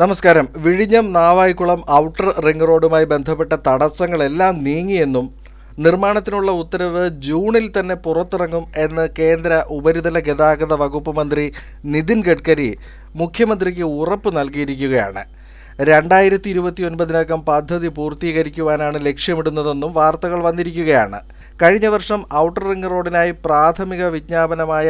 നമസ്കാരം. വിഴിഞ്ഞം Navaikulam outer ring റോഡുമായി ബന്ധപ്പെട്ട തടസ്സങ്ങളെല്ലാം നീങ്ങിയെന്നും നിർമ്മാണത്തിനുള്ള ഉത്തരവ് ജൂണിൽ തന്നെ പുറത്തിറങ്ങും എന്ന് കേന്ദ്ര ഉപരിതല ഗതാഗത വകുപ്പ് മന്ത്രി നിതിൻ ഗഡ്കരി മുഖ്യമന്ത്രിക്ക് ഉറപ്പ് നൽകിയിരിക്കുകയാണ്. രണ്ടായിരത്തി ഇരുപത്തി ഒൻപതിനകം പദ്ധതി പൂർത്തീകരിക്കുവാനാണ് ലക്ഷ്യമിടുന്നതെന്നും വാർത്തകൾ വന്നിരിക്കുകയാണ്. കഴിഞ്ഞ വർഷം ഔട്ടർ റിംഗ് റോഡിനായി പ്രാഥമിക വിജ്ഞാപനമായ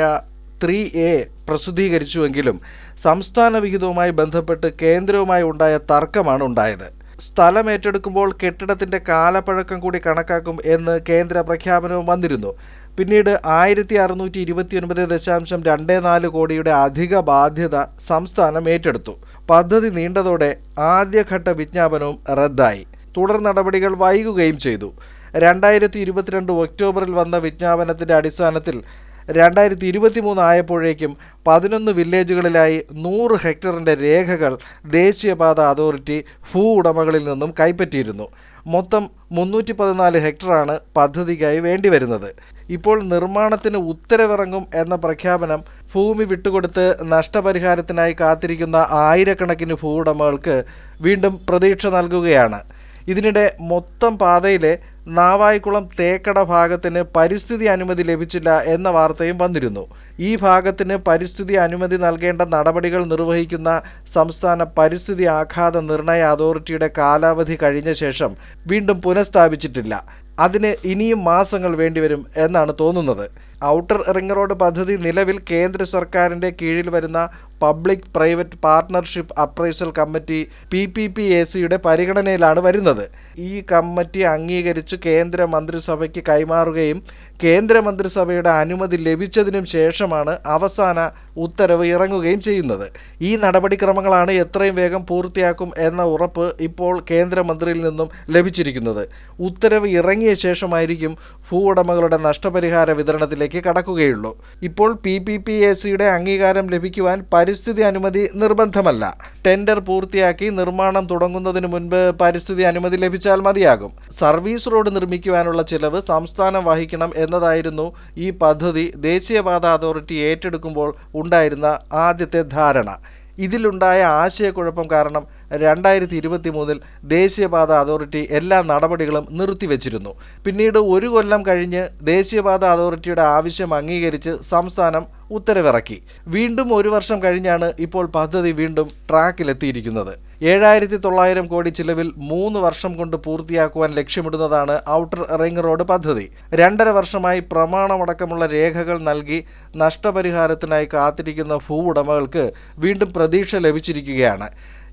ത്രീ എ പ്രസിദ്ധീകരിച്ചുവെങ്കിലും സംസ്ഥാന വിഹിതവുമായി ബന്ധപ്പെട്ട് കേന്ദ്രവുമായി ഉണ്ടായ തർക്കമാണ് ഉണ്ടായത്. സ്ഥലം ഏറ്റെടുക്കുമ്പോൾ കെട്ടിടത്തിന്റെ കാലപ്പഴക്കം കൂടി കണക്കാക്കും എന്ന് കേന്ദ്ര പ്രഖ്യാപനവും വന്നിരുന്നു. പിന്നീട് ആയിരത്തി അറുന്നൂറ്റി ഇരുപത്തിയൊൻപത് ദശാംശം രണ്ട് നാല് കോടിയുടെ അധിക ബാധ്യത സംസ്ഥാനം ഏറ്റെടുത്തു. പദ്ധതി നീണ്ടതോടെ ആദ്യഘട്ട വിജ്ഞാപനവും റദ്ദായി. തുടർ നടപടികൾ വൈകുകയും ചെയ്തു. രണ്ടായിരത്തി ഇരുപത്തിരണ്ട് ഒക്ടോബറിൽ വന്ന വിജ്ഞാപനത്തിന്റെ അടിസ്ഥാനത്തിൽ രണ്ടായിരത്തി ഇരുപത്തി മൂന്ന് ആയപ്പോഴേക്കും പതിനൊന്ന് വില്ലേജുകളിലായി നൂറ് ഹെക്ടറിന്റെ രേഖകൾ ദേശീയപാത അതോറിറ്റി ഭൂ ഉടമകളിൽ നിന്നും കൈപ്പറ്റിയിരുന്നു. മൊത്തം മുന്നൂറ്റി പതിനാല് ഹെക്ടറാണ് പദ്ധതിക്കായി വേണ്ടിവരുന്നത്. ഇപ്പോൾ നിർമ്മാണത്തിന് ഉത്തരവിറങ്ങും എന്ന പ്രഖ്യാപനം ഭൂമി വിട്ടുകൊടുത്ത് നഷ്ടപരിഹാരത്തിനായി കാത്തിരിക്കുന്ന ആയിരക്കണക്കിന് ഭൂ ഉടമകൾക്ക് വീണ്ടും പ്രതീക്ഷ നൽകുകയാണ്. ഇതിനിടെ മൊത്തം പാതയിലെ നാവായിക്കുളം തേക്കട ഭാഗത്തിന് പരിസ്ഥിതി അനുമതി ലഭിച്ചില്ല എന്ന വാർത്തയും വന്നിരുന്നു. ഈ ഭാഗത്തിന് പരിസ്ഥിതി അനുമതി നൽകേണ്ട നടപടികൾ നിർവഹിക്കുന്ന സംസ്ഥാന പരിസ്ഥിതി ആഘാത നിർണയ അതോറിറ്റിയുടെ കാലാവധി കഴിഞ്ഞ ശേഷം വീണ്ടും പുനഃസ്ഥാപിച്ചിട്ടില്ല. അതിന് ഇനിയും മാസങ്ങൾ വേണ്ടിവരും എന്നാണ് തോന്നുന്നത്. ഔട്ടർ റിംഗ് റോഡ് പദ്ധതി നിലവിൽ കേന്ദ്ര സർക്കാരിന്റെ കീഴിൽ വരുന്ന public private partnership appraisal committee P P P A സിയുടെ പരിഗണനയിലാണ് വരുന്നത്. ഈ കമ്മിറ്റി അംഗീകരിച്ച് കേന്ദ്ര മന്ത്രിസഭയ്ക്ക് കൈമാറുകയും കേന്ദ്ര മന്ത്രിസഭയുടെ അനുമതി ലഭിച്ചതിനും ശേഷമാണ് അവസാന ഉത്തരവ് ഇറങ്ങുകയും ചെയ്യുന്നത്. ഈ നടപടിക്രമങ്ങളാണ് എത്രയും വേഗം പൂർത്തിയാക്കും എന്ന ഉറപ്പ് ഇപ്പോൾ കേന്ദ്രമന്ത്രിയിൽ നിന്നും ലഭിച്ചിരിക്കുന്നത്. ഉത്തരവ് ഇറങ്ങിയ ശേഷമായിരിക്കും ഭൂ ഉടമകളുടെ നഷ്ടപരിഹാര വിതരണത്തിലേക്ക് കടക്കുകയുള്ളൂ. ഇപ്പോൾ പി പി പി എ സിയുടെ അംഗീകാരം ലഭിക്കുവാൻ പരിസ്ഥിതി അനുമതി നിർബന്ധമല്ല. ടെൻഡർ പൂർത്തിയാക്കി നിർമ്മാണം തുടങ്ങുന്നതിന് മുൻപ് പരിസ്ഥിതി അനുമതി ലഭിച്ചാൽ മതിയാകും. സർവീസ് റോഡ് നിർമ്മിക്കുവാനുള്ള ചിലവ് സംസ്ഥാനം വഹിക്കണം എന്നതായിരുന്നു ഈ പദ്ധതി. ദേശീയപാത അതോറിറ്റി ഏറ്റെടുക്കുമ്പോൾ ഉണ്ടായിരുന്ന ആദ്യത്തെ ധാരണ. ഇതിലുണ്ടായ ആശയക്കുഴപ്പം കാരണം രണ്ടായിരത്തി ഇരുപത്തി മൂന്നിൽ ദേശീയപാത അതോറിറ്റി എല്ലാ നടപടികളും നിർത്തിവെച്ചിരുന്നു. പിന്നീട് ഒരു കൊല്ലം കഴിഞ്ഞ് ദേശീയപാത അതോറിറ്റിയുടെ ആവശ്യം അംഗീകരിച്ച് സംസ്ഥാനം ഉത്തരവിറക്കി. വീണ്ടും ഒരു വർഷം കഴിഞ്ഞാണ് ഇപ്പോൾ പദ്ധതി വീണ്ടും ട്രാക്കിലെത്തിയിരിക്കുന്നത്. ഏഴായിരത്തി തൊള്ളായിരം കോടി ചിലവിൽ മൂന്ന് വർഷം കൊണ്ട് പൂർത്തിയാക്കുവാൻ ലക്ഷ്യമിടുന്നതാണ് ഔട്ടർ റിംഗ് റോഡ് പദ്ധതി. രണ്ടര വർഷമായി പ്രമാണമടക്കമുള്ള രേഖകൾ നൽകി നഷ്ടപരിഹാരത്തിനായി കാത്തിരിക്കുന്ന ഭൂ ഉടമകൾക്ക് വീണ്ടും പ്രതീക്ഷ ലഭിച്ചിരിക്കുകയാണ്.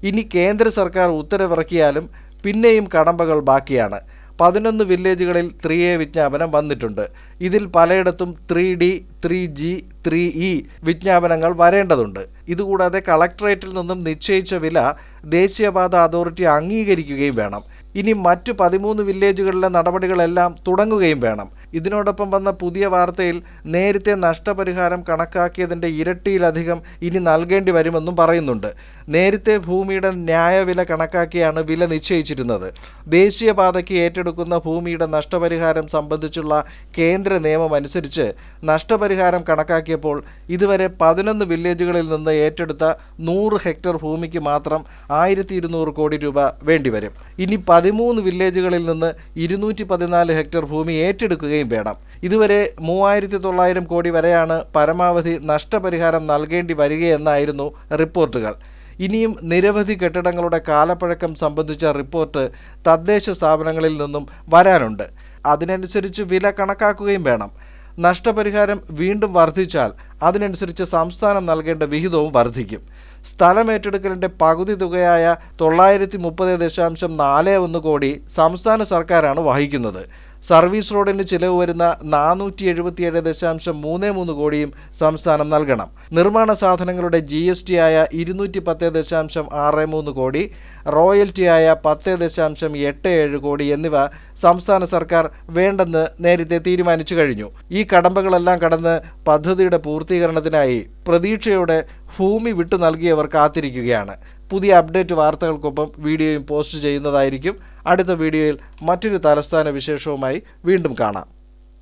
ഇനി കേന്ദ്ര സർക്കാർ ഉത്തരവിറക്കിയാലും പിന്നെയും കടമ്പകൾ ബാക്കിയാണ്. പതിനൊന്ന് വില്ലേജുകളിൽ ത്രീ എ വിജ്ഞാപനം വന്നിട്ടുണ്ട്. ഇതിൽ പലയിടത്തും three D three G three E വിജ്ഞാപനങ്ങൾ വരേണ്ടതുണ്ട്. ഇതുകൂടാതെ കളക്ടറേറ്റിൽ നിന്നും നിശ്ചയിച്ച വില ദേശീയപാത അതോറിറ്റി അംഗീകരിക്കുകയും വേണം. ഇനി മറ്റു പതിമൂന്ന് വില്ലേജുകളിലെ നടപടികളെല്ലാം തുടങ്ങുകയും വേണം. ഇതിനോടൊപ്പം വന്ന പുതിയ വാർത്തയിൽ നേരത്തെ നഷ്ടപരിഹാരം കണക്കാക്കിയതിന്റെ ഇരട്ടിയിലധികം ഇനി നൽകേണ്ടി വരുമെന്നും പറയുന്നുണ്ട്. നേരത്തെ ഭൂമിയുടെ ന്യായവില കണക്കാക്കിയാണ് വില നിശ്ചയിച്ചിരുന്നത്. ദേശീയപാതയ്ക്ക് ഏറ്റെടുക്കുന്ന ഭൂമിയുടെ നഷ്ടപരിഹാരം സംബന്ധിച്ചുള്ള കേന്ദ്ര നിയമം അനുസരിച്ച് നഷ്ടപരിഹാരം കണക്കാക്കിയപ്പോൾ ഇതുവരെ പതിനൊന്ന് വില്ലേജുകളിൽ നിന്ന് ഏറ്റെടുത്ത നൂറ് ഹെക്ടർ ഭൂമിക്ക് മാത്രം ആയിരത്തി ഇരുന്നൂറ് കോടി രൂപ വേണ്ടിവരും. ഇനി പതിമൂന്ന് വില്ലേജുകളിൽ നിന്ന് ഇരുന്നൂറ്റി പതിനാല് ഹെക്ടർ ഭൂമി ഏറ്റെടുക്കുകയും വേണം. ഇതുവരെ മൂവായിരത്തി തൊള്ളായിരം കോടി വരെയാണ് പരമാവധി നഷ്ടപരിഹാരം നൽകേണ്ടി വരികയെന്നായിരുന്നു റിപ്പോർട്ടുകൾ. ഇനിയും നിരവധി കെട്ടിടങ്ങളുടെ കാലപ്പഴക്കം സംബന്ധിച്ച റിപ്പോർട്ട് തദ്ദേശ സ്ഥാപനങ്ങളിൽ നിന്നും വരാനുണ്ട്. അതിനനുസരിച്ച് വില കണക്കാക്കുകയും വേണം. നഷ്ടപരിഹാരം വീണ്ടും വർദ്ധിച്ചാൽ അതിനനുസരിച്ച് സംസ്ഥാനം നൽകേണ്ട വിഹിതവും വർദ്ധിക്കും. സ്ഥലം ഏറ്റെടുക്കലിന്റെ പകുതി തുകയായ തൊള്ളായിരത്തി മുപ്പത് ദശാംശം നാല് ഒന്ന് കോടി സംസ്ഥാന സർക്കാരാണ് വഹിക്കുന്നത്. സർവീസ് റോഡിന് ചിലവ് വരുന്ന നാനൂറ്റി എഴുപത്തിയേഴ് ദശാംശം മൂന്ന് മൂന്ന് കോടിയും സംസ്ഥാനം നൽകണം. നിർമ്മാണ സാധനങ്ങളുടെ ജി എസ് ടി ആയ ഇരുന്നൂറ്റി പത്ത് ദശാംശം ആറ് മൂന്ന് കോടി റോയൽറ്റി ആയ പത്ത് ദശാംശം എട്ട് ഏഴ് കോടി എന്നിവ സംസ്ഥാന സർക്കാർ വേണ്ടെന്ന് നേരത്തെ തീരുമാനിച്ചു കഴിഞ്ഞു. ഈ കടമ്പകളെല്ലാം കടന്ന് പദ്ധതിയുടെ പൂർത്തീകരണത്തിനായി പ്രതീക്ഷയോടെ ഭൂമി വിട്ടു നൽകിയവർ കാത്തിരിക്കുകയാണ്. പുതിയ അപ്ഡേറ്റ് വാർത്തകൾക്കൊപ്പം വീഡിയോയും പോസ്റ്റ് ചെയ്യുന്നതായിരിക്കും. അടുത്ത വീഡിയോയിൽ മറ്റൊരു തലസ്ഥാന വിശേഷവുമായി വീണ്ടും കാണാം.